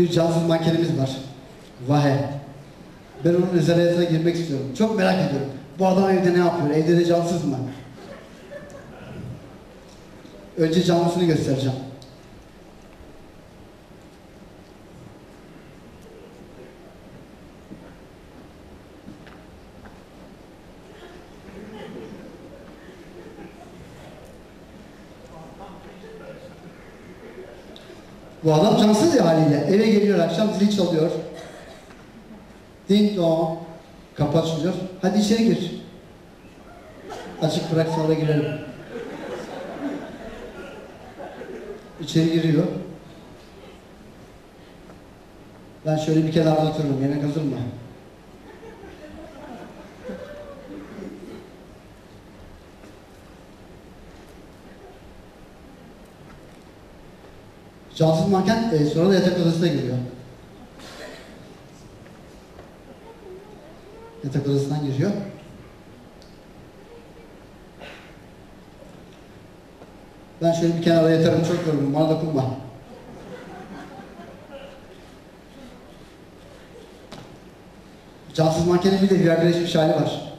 bir cansız mankenimiz var. Vahe. Ben onun özel girmek istiyorum. Çok merak ediyorum. Bu adam evde ne yapıyor? Evde de cansız mı? Önce canlısını göstereceğim. Bu adam cansız ya haliyle. Eve geliyor akşam zil çalıyor. Ding dong. Kapı. Hadi içeri gir. Açık bırak sonra girelim. İçeri giriyor. Ben şöyle bir kenarda otururum. Yemek hazır mı? Cansız manken e, sonra da yatak odasına giriyor. Yatak odasından giriyor. Ben şöyle bir kenara yatarım çok yoruldum. Bana dokunma. Cansız mankenin bir de viagreleşmiş hali var.